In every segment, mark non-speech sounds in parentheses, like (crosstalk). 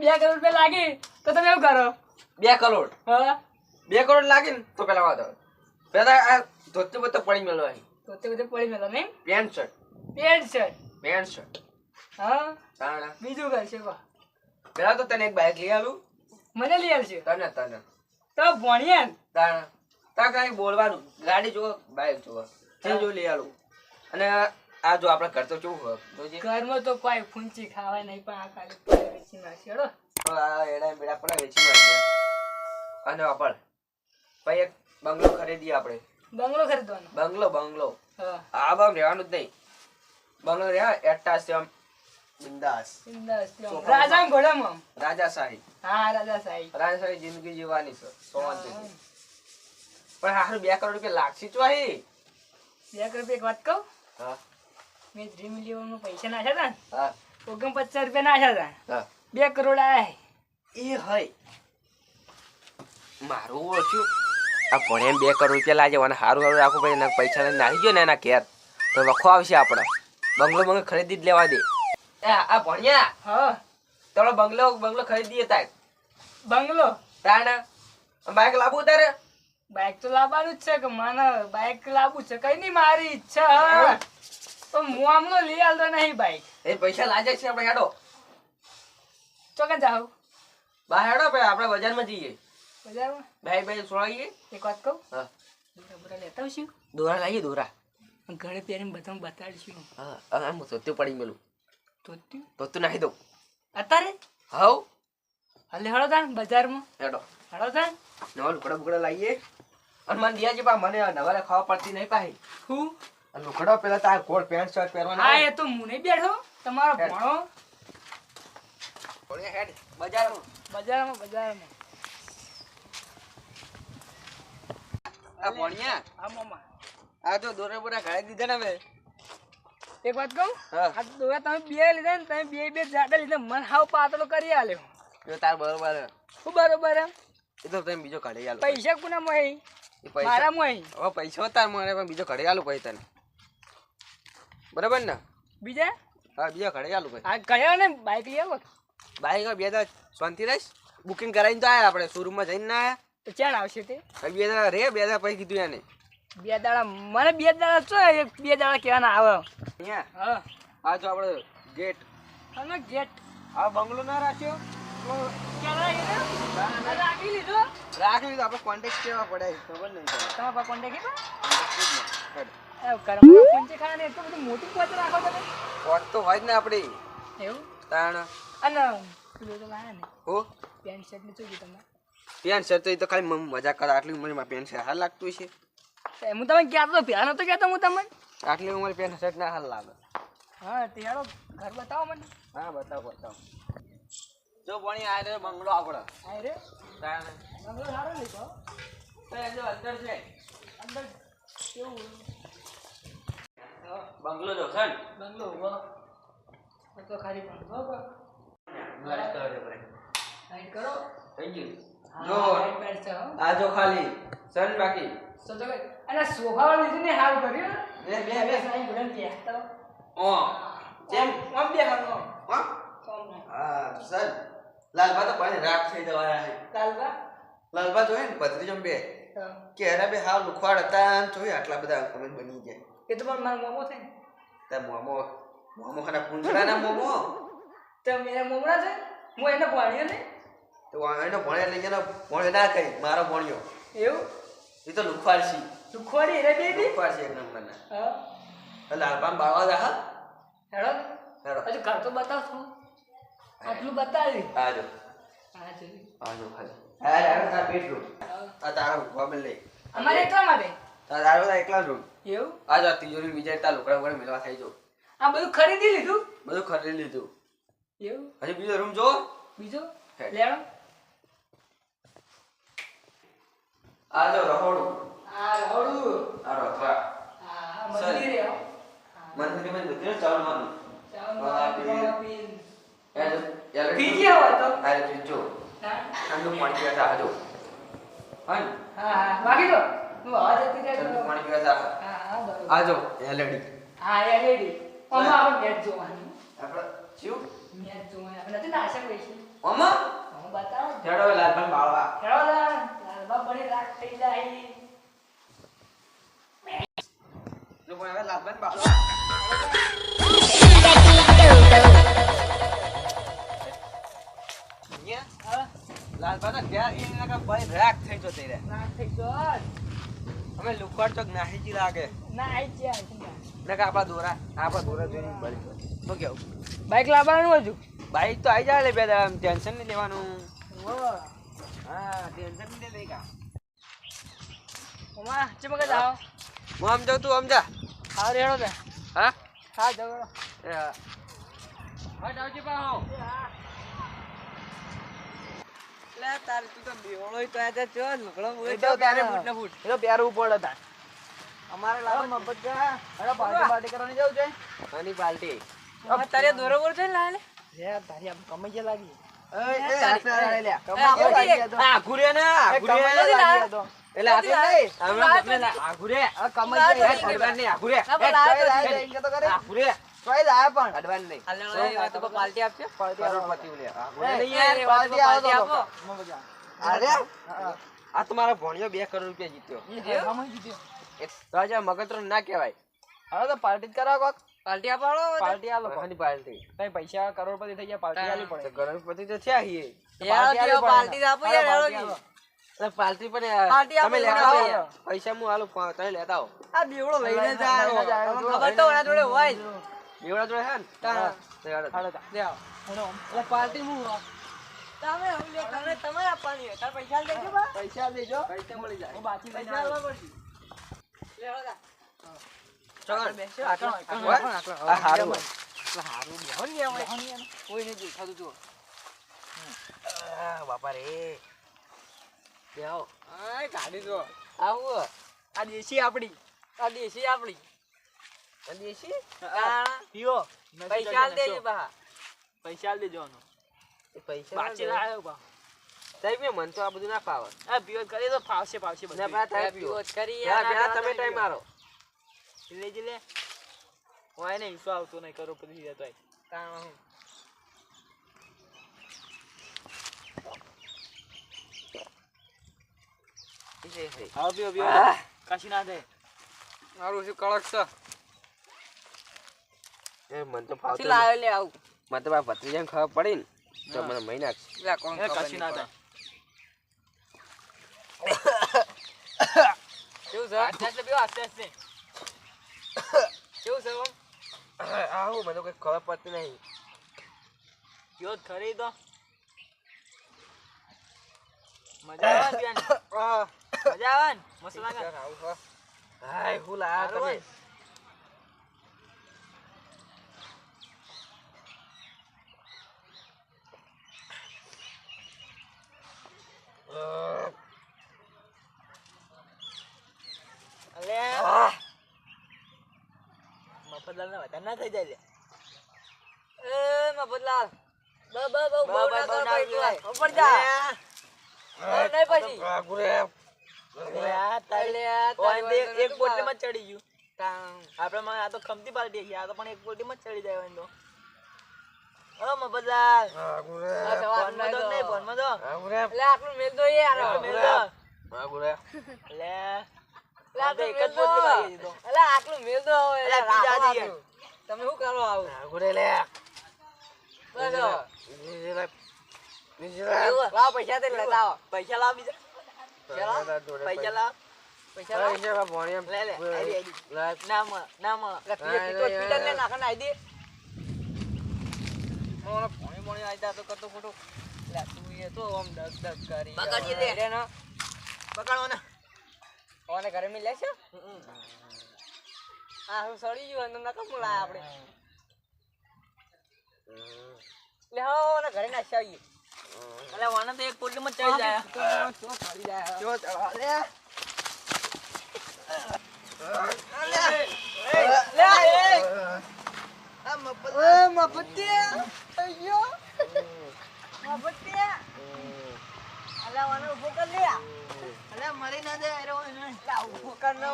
બે કરોડ રૂપિયા લાગે તો તમે એવું કરો? બે કરોડ. હા? બે કરોડ લાગે ને તો પેલા વાત પેલા આ ધોતી બધો પડી મેળવા અહીં. ધોતી બધો પડી મેલો નહીં? Pant shirt. Pant shirt. Pant shirt. હા? તાણા. બીજું કરશે છે પેલા તો તને એક બાઈક લઈ આલું. મને લઈ આવશે તને તને. તો ભણ્યા ને. તાણા. તા કઈ બોલવાનું. ગાડી જુઓ બાઈક જુઓ જે જો લઈ આવું અને આ જો આપણે કરતો કેવું હોય જોજે ઘરમાં તો કોઈ ફૂંચી ખાવાય નહીં પણ આ ખાલી વેચી નાખશે હેડો તો એડા બેડા પણ વેચી મારશે અને આપણ ભાઈ એક બંગલો ખરીદીએ આપણે. બંગલો ખરીદવાનો? બંગલો બંગલો. હા. આ બામ રહેવાનું જ નહીં. બંગલો રહ્યા એટા સેમ બિંદાસ. બિંદાસ રાજા સોફા. રાજા સાહી હા રાજા સાહેબ રાજાશાહી જિંદગી જીવવાની છે સોવાનથી પણ હારું બે કરોડ રૂપિયા લાગશે તો હી બે કરોડ એક વાત કહું? હા. મેં ડ્રીમ ઇલેવનમાં પૈસા નાખ્યા હતા ને ઓગણ પચાસ રૂપિયા નાખ્યા હતા બે કરોડ આય એ હોય મારું ઓછું. આ ભણે બે કરોડ રૂપિયા લાગે અને સારું સારું રાખવું પડે એના પૈસા નાખી ગયો ને એના ઘેર. તો વખો આવશે આપણે બંગલો બંગલો ખરીદી જ લેવા દે. આ ભણ્યા. હા. તારો બંગલો બંગલો ખરીદીએ તાર. બંગલો? તાણ બાઈક લાવવું તારે? બાઈક તો લાવવાનું જ છે કે મને બાઈક લાવવું છે કઈ નહીં મારી ઈચ્છા હા. તો મુઆમલો લઈ આલતો નહીં બાઇક એ પૈસા લાગે છે આપણે હેડો. ચોકે જાવ? બા હેડો પે આપણે બજારમાં જઈએ. બજારમાં? ભાઈ ભાઈ સોળાઈએ. એક વાત કહું? હા. દોરા લેતા આવશું? દોરા લાવીએ દોરા. ઘરે પહેરીને બધાને બતાડીશું. હા આમ સત્ય પડી મેલું. તો ત્યું. તો તું નાખી દઉં. અત્યારે હાઉ હાલે હળો તાણ બજારમાં. હેડો. હળો તાણ નવા લુકડા બુકડા લાવીએ અને મને દિયાજી પા મને નવારે ખાવા પડતી નહીં પાહી. હું? આ લુકડા પેલા તાર કોટ પેન્ટ શર્ટ પહેરવાનો હા એ તો હું નહીં બેઠો. તમારો ભણો. ઓળે હેડ. બજારમાં. બજારમાં બજારમાં. આ ભણ્યા? હા મામા. આ તો દોરા બોરા ઘાડી દીધા ને હવે. એક વાત કહું? આ દોરા તમે બે લીધા ને તમે બે બે જાડા લીધા. મન હાવ પાતળો કરી આલ્યો. એ તાર બરોબર હું બરોબર? એ તો તમે બીજો કાઢી આલો. પૈસા કોના મોય? મારા મોય? હવે પૈસા તાર મળે પણ બીજો કાઢી આલું પછી તને બરાબર ને? બીજા? હા બીજા ઘરે ચાલુ ભાઈ આ કયા ને? બાઇક લઈ આવો. બાઈક બે દાડા શાંતિ રહીશ બુકિંગ કરાવીને તો આયા આપણે શોરૂમમાં જઈને ના આયા. તો ચાલ આવશે તે. બે દાડા રે બે દાડા પછી કીધું એને. બે દાડા મને બે દાડા છો એક બે દાડા કહેવાના આવે. અહીંયા? હા. આ જો આપણે ગેટ અને ગેટ આ બંગલો ના રાખ્યો? રાખી લીધો. રાખી લીધો આપણે કોન્ટેક્ટ કેવા પડે ખબર નહીં. તમારા કોન્ટેક્ટ કીધો તો હોય ને આપણી એવું? તાણ. અને હો? પેન્ટ શર્ટ ને શું તમે? પેન્ટ શર્ટ તો એ તો ખાલી મજા કરે. આટલી ઉંમરમાં પેન્ટ શર્ટ હાલ લાગતું છે હું તમે ક્યાં તો પ્યાર નતો કહેતો હું તમને. આટલી ઉંમર પેન્ટ શર્ટ ના હાલ લાગે. હા તે ઘર બતાવો મને. હા બતાવો બતાવો. જો ભણી આ રે બંગલો આપણો હા રે બંગલો સારો લીધો તો એ જો અંદર છે. અંદર કેવું? બંગલો જો છે બંગલો વાહ તો ખાલી બંગલો બા. બ્લેક કલર જો ભાઈ. લાઈટ કરો. થઈ ગયું જો આ જો ખાલી. સન બાકી? કઈ- અને સોફા વાળું લીધું ને સારું કર્યું બે બે બે. સાઈ ભલે કે. ઓ જેમ આમ બે હાલ. ને. હા સન લાલબા તો પાણી રાખ થઈ જવાના છે. લાલબા લાલબા જોઈએ ને ભત્રીજો બે? હા. કે અરે બે હાલ લુખવાડ હતા જોઈએ આટલા બધા કમેન્ટ બની ગયા. એ તો પણ મારો મોમો થાય ને. તા મોમો મોમો ખાના પૂંછડાના મોમો. તો મેરા મોમડા છે હું એને ભણ્યો ને. તો એનો ભણે એટલે એનો ભણે ના કહી મારો ભણ્યો. એવું? એ તો લુખવાડ છે એને ખોડી રે બેબી લુખવાડ છે એક નંબરના. હા. લાલબામ બાવા દા હા? હેડો. હેડો. હજુ ઘર તો બતાવ થોડું આટલું બતાવી. આજો જોયું આજો ખાલી. હા તાર હા. આ તારા ગોબલ લઈ અમારે એટલા માટે? તાર તારો એકલા રૂમ એવું? આ જો તિજોરી બીજા તા લોકડા વગર મેળવા થઈ જો. આ બધું ખરીદી લીધું? બધું ખરીદી લીધું. એવું? હજી બીજો રૂમ જો બીજો? લેણો. આ જો રહોડું. આ રહોડું. આ રથવા આ મંદિર મંદિરે મંદિરમાં બધું ચાલમાં ચાલ હા, માં પીન. યાર પીજી આવો તો. અરે ત્રીજો હા. આનું પાણી આજો હા હા. બાકી તો હું અવાજ હતી જાય તો- પાણી પીવા તા હા બરોબર. આજો એલઈડી હા એલઈડી રેડી આપણે મેચ જોવાની. આપણે શું? મેચ જોવાની. આપણે નથી નાશક પૈસા ઓમાં? હું બતાવું ચડો લાલભાઈ બાળવા. લાલ. લાલબા બની રાખ થઈ જાય. લોકો હવે લાલભાઈ બાળવા. અહીંયા હા ઘેર એને ભાઈ રાખ થઈ જતો રે રાખ થઈ ગયો અમે લુકડ તો નાહી જી લાગે. ના આઈ જાય નકા આપણા દોરા આપણા દોરા જોઈને બળી તો કેવું? બાઈક લાવવાનું હજુ? બાઈક તો આવી જાય લે બે ટેન્શન નહીં લેવાનું. હા. ટેન્શન નહીં લે કા ઓમા ચમકે જાઓ? હું આમ જાઉં તું આમ જા. હા રેડો દે હા? હા જગડો એ હા. હટ આવજે પાહો લે તાર તું તો બેવળો તો આજે ચો લુકડો મુએ એ તારે તારે ને બૂટ એ પહેરવું પડે તાર અમારે લાવો મફત જા અરે પાર્ટી પાર્ટી કરવાની જવું છે આની પાર્ટી તારે દોરો છે લાલે હે તારી આમ કમાઈ જે લાગી એ લાવ. અડવાન નહીં. આ તો પાર્ટી કરોડપતિ નહીં યાર. પાર્ટી. તો. અરે? આ તમારો ભણ્યો કરોડ રૂપિયા જીત્યો. ના કહેવાય. હવે તો પાર્ટી કરાવો કોક. પાર્ટી આપાડો પાર્ટી આલો. પાર્ટી પૈસા કરોડપતિ થઈ ગયા પાર્ટી આલી તો પડે કરોડપતિ તો થયા છીએ યાર પાર્ટી આપો યાર પાર્ટી હેડો આલો. એટલે પાર્ટી પણ તમે લેતા આવો પૈસા હું આલું તમે લેતા આવો. આ દેવડો લઈને જાય. ખબર તો જોડે હોય જ. બેવડા જોડે હે ને. તો હાલો તા. લે આવો. હું એટલે પાર્ટી હું તમે હું લે, તમે તમારે આપવાની. તાર પૈસા લેજો બા. પૈસા દેજો પૈસા મળી જાય હું બાકી લઈને પૈસા પડશે. લે હેડો તા. બેસો. આકડો, આકડો, હોય? આકડો, આકડો. આ હારું. હારું બેહો ને એમ. કોઈ નહીં દેખાતું. આ બાપા રે બેહો. આ ગાડી જો. આવું આ દેશી આપડી આ દેશી આપણી. દેશી પીવો પૈસા આલ દેજો બા. પૈસા આલ દેજો એ પૈસા બાચી લાયો બા. સાહેબ મેં મન તો આ બધું ના ફાવે. આ પીવો કરી તો ફાવશે ફાવશે બધું. ના, બા, લે, પીવો. કરી યાર. પેલા તમે ટાઈમ મારો લેજે લે વાય નહીં શું આવતું નહીં પછી જતો આય કામ હું. હા પીવો પીવો. કશી ના થાય મારું શું કડક છે? એ મન તો પછી ફાવતું લાવ્યો લે આવું. મને તો મારા ભત્રીજાને ખબર પડી ને તો મને મહી નાખશે. લે કોણ એ ખબર કશી ના થાય પડે. કેવું છે? આસ્તે આસ્તે પીવો આસ્તે આસ્તે. કેવું છે ઓમ? આવું મને કોઈ ખબર પડતી નહીં. પીવો જ ખરી તો. મજા આવે ને પીવાની (coughs) મજા આવે ને? મસ્ત લાગે? ને? હાય હું લાયા સારું તમે હોય. અલે આહ. મફતલાલ ના થઈ જાય લે એ મફતલાલ. બ બ બ બ, બહુ ના કર ભાઈ તું. ઉપર જા. નહીં પછી. એક નતું પોટલીમાં ચડી ગયું આપણે આ તો ખમતી પાર્ટી આ તો પણ એક પોટલીમાં જ ચડી જાય તો ઓ મફતલાલ સવાર ફોનમાં તો નહીં ફોનમાં તો આ ગુરે. આટલું મેલ દો યાર. મેલ દો. આ ગુરે. લે અલે આ તો આટલું એક જ મેલ દો. પોટલી વાગી દીધો. અલે આટલું મેલ દો હવે. તમે શું કરો આવું આ લે. બસ બીજી લે. બીજી લે. એવું. પૈસા તે લેતા આવો પૈસા લાવ બીજા પૈસા લાવ પૈસા લાવો. ભણ્યા. લે લે આઈડી લે. ના આઈ દે. મોણો પોણી આઈતા તો કરતો ખોટો લે તું એ તો આમ કરી દે. ના પકડો ને ઓને ઘરે મી લેશે આ હું સડી ગયું અંદર નકમ લાયા આપણે લે હો ઓને ઘરે ના આવીએ અલે વાના તો એક પોટલીમાં માં ચડી જાય તો ખાલી જાય જો લે. મરી ના જાય ને ઊભો કર ને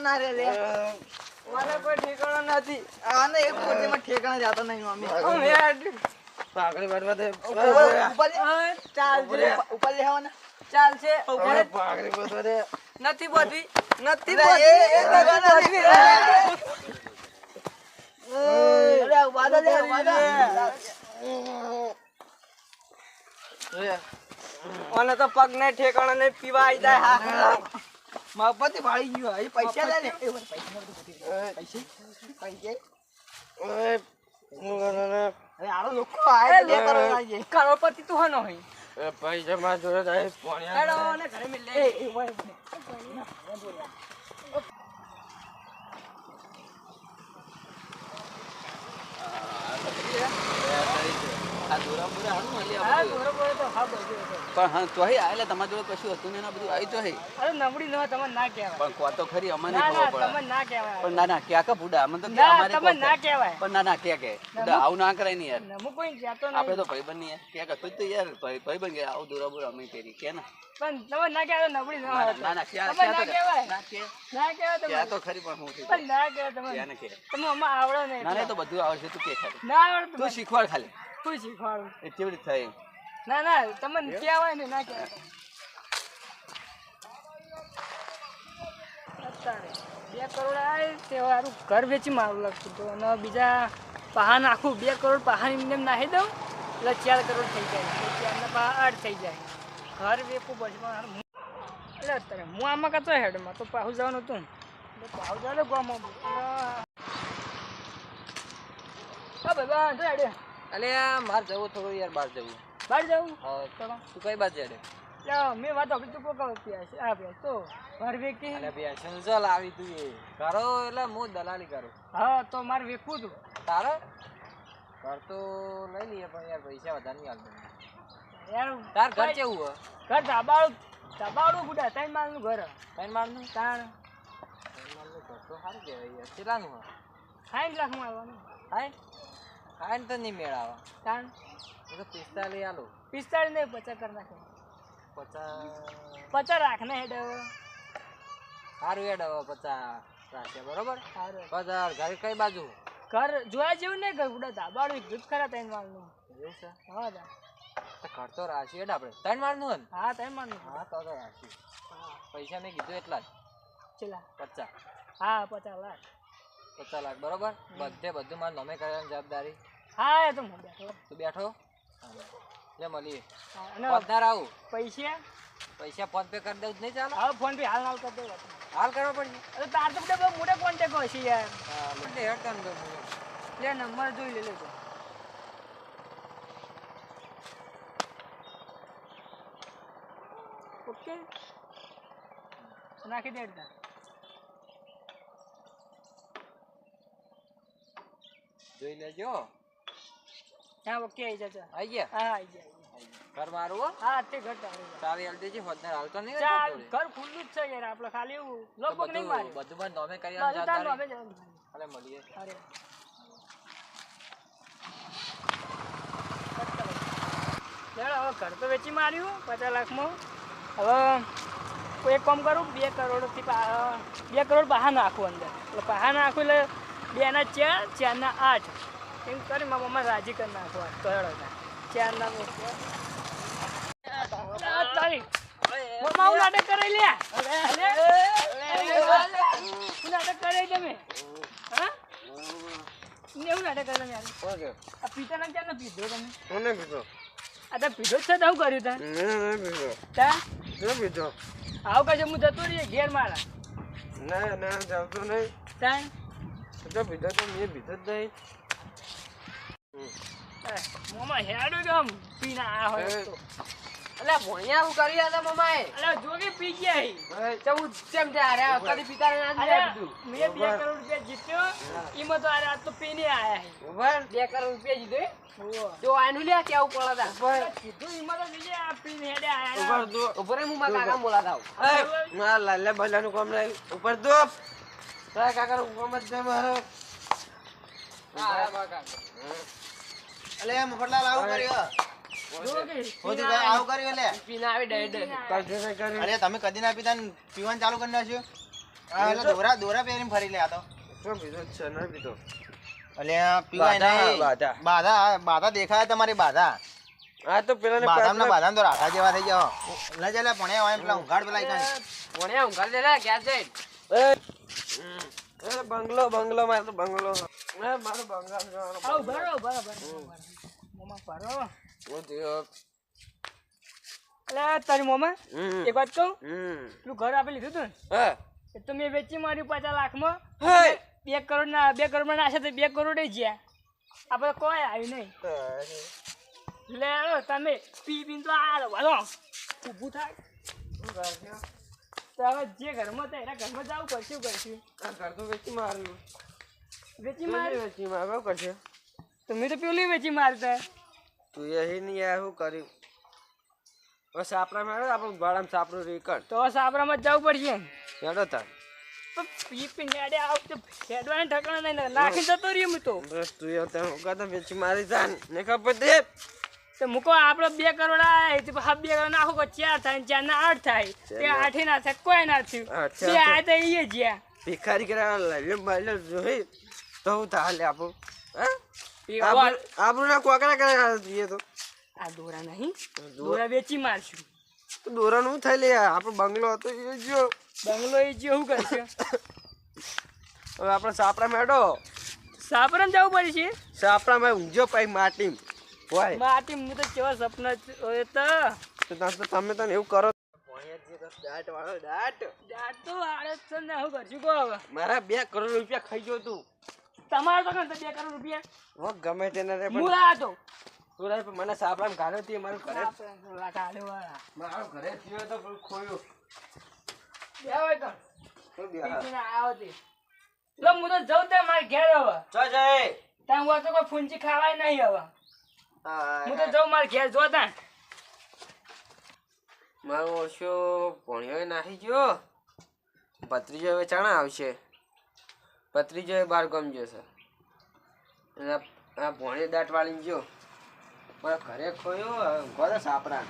ના રે લે. મને કોઈ ઠેકાણો નથી આને એક પોતીમાં ઠેકાણા જાતો નહીં મમ્મી. દે. ઉપર- ચાલ. ઉપર લેવાના ચાલશે દે. નથી બોધી નથી એ- એ. મને તો પગ ને ઠેકાણો ને પીવા આવી જાય. હા મફતી ભાળી ગયું. હજી પૈસા લે ને એ પૈસા પૈસા? અરે આરો લોકો આયા કરોડપતિ તું હનો હોય એ પૈસા માં જોડે હેડો ને ઘરે મિલ એ હા તો હા. પણ હા તોય આયેલા તમારી જોડે કશું હતું ને એના બધું? આવી તો હે. અરે નબળી ન તમે ના કહેવાય. પણ કો તો ખરી અમને ના ખબર પડે. તમને ના કહેવાય. પણ ના ના ક્યાં કા બુડા અમને તો કે ના અમારે તમને ના કહેવાય. પણ ના ના ક્યાં કે? બુડા આવું ના કરાય ને યાર. નમું કોઈ આપણે તો ભાઈબંધ નહીં યાર. ક્યાં કા તો યાર ભાઈ ભાઈબંધ ગયા આવું દોરા બોરા અમે કરી કે ના? પણ તમે ના કહેવાય નબળી ન હોય ના, ના ના ક્યાં ના કહેવાય. ના કે. ના કહેવાય તમે ક્યાં તો ખરી પણ હું પણ ના કહેવાય તમે ક્યાં કે? તમે આમાં આવડે ના એટલે. તો બધું તું કે ખાલી. ના આવડે તું શીખવાડ ખાલી. કોઈ શીખવાડું? એ કેવી રીતે થાય. ના ના તમને કહેવાય ને ના કહેવાય બે કરોડ આવે તે ઘર વેચી મારું લાગતું હતું. અને બીજા પહાન આખું બે કરોડ પહાની એમ નાખી દઉં એટલે ચાર કરોડ થઈ જાય. ચારના પહા આઠ થઈ જાય. ઘર વેચવું પણ એટલે અત્યારે હું આમાં કતો હેડમાં તો પાહુ જવાનું હતું પાહુ જવાનું ગામમાં. હા ભાઈ બા તો હેડે. અલે માર જવું થોડું યાર બહાર જવું. બહાર જવું? હા. ચલો તું કઈ બાજુ હેડે? મેં વાત આપી તું કોક પ્યાસ આ પ્યાસ તો મારે વેકી અલે બેસન ચાલ આવી તું એ. કરો એટલે હું દલાલી કરું. હા તો મારે વેચવું તું. તારે? ઘર તો લઈ લઈએ પણ યાર પૈસા વધારે નહીં આવતા યાર તાર ઘર કેવું હોય? ઘર ધાબાળું ધાબાળું ગુડા ત્રણ માળનું ઘર. ત્રણ માળનું? તાણ ત્રણ માળનું ઘર તો સારું કહેવાય યાર. કેટલાનું હોય? સાઠ લાખ આવવાનું હાય હાય ને તો નહીં મેળ કારણ તો પિસ્તાલીસ આલો. પિસ્તાળીસ નહીં પચાસ કરી નાખે. પચાસ. પચાસ રાખ ને હેડ સારું હેડ હવે પચાસ રાખે બરોબર? સારું પચાસ ઘર કઈ બાજુ? ઘર જોયા જેવું નહીં ઘર ઉડા ધાબાળું એક જૂથ ખરા ત્રણ માળનું. એવું છે? હા દા તો ઘર તો રાશી હેડ આપણે. ત્રણ માળનું હે ને? હા ત્રણ માળનું. હા તો તો રાશી. પૈસા મેં કીધું એટલા જ. ચલા પચાસ. હા પચાસ લાખ. પચાસ લાખ બરોબર? બધે બધું મારે નોમે કરવાની જવાબદારી. હા એ તો હું બેઠો તું બેઠો? લે મળીએ. પધાર આવું. પૈસા? પૈસા ફોન પે કરી દઉં જ નહીં ચાલે. હા ફોન પે હાલ હાલ કરી દઉં. હાલ કરવો પડશે. અરે તાર તો બધા મોટે કોન્ટેક કોન્ટેક્ટ હોય છે યાર. હા લે. હેડ કરી દઉં લે નંબર જોઈ લે લેજો ઓકે. નાખી દે જોઈ લેજો હા ઓકે આવી જજો. આવી ગયા? હા આવી ગયા ઘર મારું હા? તે ઘર તારું તારી ચાવી હાલ દેજે ફોન હાલ તો નહીં ચાલ ઘર ખુલ્લું જ છે યાર આપણે ખાલી તો નહીં મારે બધું બંધ નોમે કરી બધું જાતા નોમે. હાલે મળીએ. અરે. લેવડો, હવે ઘર તો વેચી માર્યું પચાસ લાખમાં. હવે કોઈ એક કામ કરું બે કરોડથી થી બે કરોડ બહાર નાખું અંદર. એટલે બહાર નાખું એટલે બેના ચાર ચારના આઠ. એમ કરી મારા મમ્મા રાજી કરી નાખવા. તો હેડો ચારના બે. તારી. મમ્મા હું નાટક કરી લે. હું નાટક કરી તમે હા? એવું નાટક કરી તમે. આ પીતાના ક્યાં ન પીધો તમે. પીધો? આ તો પીધો જ છે તો હું કર્યું તા પીધો. તા? પીધો? આવું કશે હું જતો રહીએ ઘેર મારા. ના, ના, જતો નહીં. તા તો પીધો તો મેં પીધો જ નહીં. મોમાં હેડો કે આમ પીને આ હોય તો અલ્યા ભણ્યા હું કરી આલે મમાએ અલા જોગે પી ગયા હી ચૌદ ચેમ છે અરે કદી પિતા ના અલા મેં બે કરોડ રૂપિયા જીત્યો એમાં તો અરે તો પીને આયા હે ઊભા રહે. બે કરોડ રૂપિયા જીતો. જો આનું લ્યા કેવું પડે ઊભા રહે. કીધું એમાં તો બીજે આ પીને હેડે આયા રહે, દો. ઉપર હું મારા કાકા બોલાતા એ, મારા લાલા બાલાનું કામ નહીં. ઉપર દો. જ મારે. અલે મફતલાલ આવું કર્યું. જુઓ અરે તમે કદી ના પીતા પીવાનું ચાલુ કરી નાખ્યું? આ દોરા દોરા પહેરીને ફરી લે આ તો. શું પીધો જ છે ના પીધો. અલે આ પીવાય બાધા, દેખાય તમારી બાધા. આ તો પેલા ને બાદામ ના બાદામ તો રાઠા જેવા થઈ ગયા લઈ લે પેલા ઊંઘાડ પેલા ઈકાની. દે ક્યાં જઈ એ બંગલો બંગલો મારો બંગલો. મારો બંગલો આવ ભરો ભરો ભરો મોમાં ભરો હું. થયો એટલે તારી મોમાં? એક વાત કહું? પેલું ઘર આપી લીધું તું ને? તો મેં વેચી માર્યું પચાસ લાખમાં. બે કરોડ ના બે કરોડમાં નાશે તો બે કરોડ ગયા આપણે કોઈ આવ્યું નહીં. લે તમે પી પીને તો આ વાલો ઊભું થાય. તો હવે જે ઘરમાં હતા એના ઘરમાં જવું પડશે કરશું? આ ઘર તો વેચી માર્યું. વેચી તું મારી વેચી માર્યું કરશે તો મેં તો પેલી વેચી મારતા. તું એ નહીં આ શું કર્યું બસ આપણા મેળો આપણું ભાડામાં સાપડું રેકર્ડ. તો સાપરામાં જ જવું પડશે. હેડો તાર. ઠકણા નહીં ને નાખીને જતો રહ્યો હું તો. બસ તું એ ત્યાં ઉગા તો વેચી મારી જા ને ખબર દે તો મૂકો આપણે બે કરોડ આવ્યા તો હા બે કરોડ નાખો ચાર થાય ચાર ના આઠ થાય. તે આઠે ના થાય કોઈ ના થયું. અચ્છા, આ તો એ જ્યાં ભિખારી કર્યા લઈ બાલ્યો જોઈ તો હું તાલે આપો. આબરૂ ના કોકરા કર્યા જોઈએ તો. આ દોરા નહીં દોરા વેચી મારશું. તો દોરાનું થઈ લે આપણો બંગલો હતો એ જો. બંગલો એ જેવું કરશે? હવે આપણે સાપરા મેડો સાપરામ જવું પડશે સાપડા માં ઊંઝો પાઈ માટી. હોય માટી હું તો કેવા સપના હોય તો. તો તો એવું કરો. દાટ વાળો દાટ દાંત તો આડે છે ને શું કરશું કહો હવે. મારા બે કરોડ રૂપિયા ખાઈ ગયો તું. તમારે તો બે કરોડ રૂપિયા. ગમે તેને રે હું પણ તો. તું મને સાપડામાં ગાળ્યો હતી મારું ઘરે. કાઢ્યો મારું ઘરે થયો તો ખોયો. બે હોય તો. શું બે આવો તે. લો હું તો જઉં તે મારે ઘેર હવે. ચો જય. ત્યાં હું તો કોઈ ફૂંચી ખાવાય નહીં હવે. હું તો જઉં મારે ઘેર જો ત્યાં મારો ઓછો ભણ્યો નાહી ગયો. ભત્રીજો હવે ચાણા આવશે. ભત્રીજો એ બાર ગમ જશે આ- ભોણે દાંત વાળી ગયો. મારા ઘરે ખોયો તો સાપરા